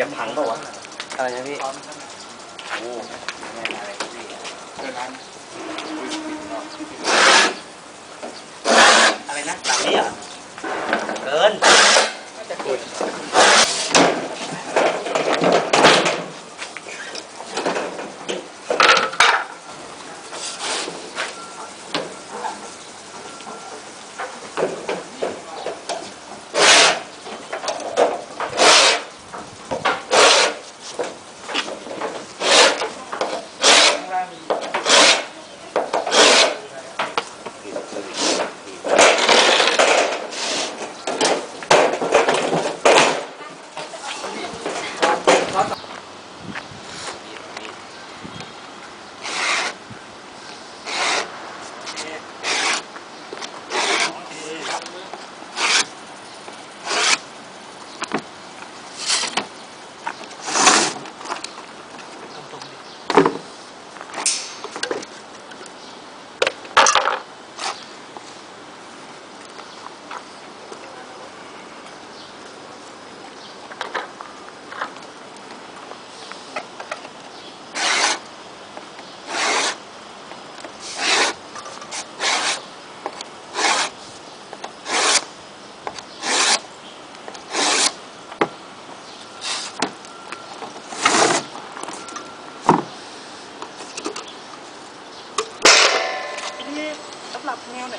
ยังพังเปล่าวะอะไรนะพี่โอ้อะไรนะหลังนี้เหรอะ สำหรับแนวไหน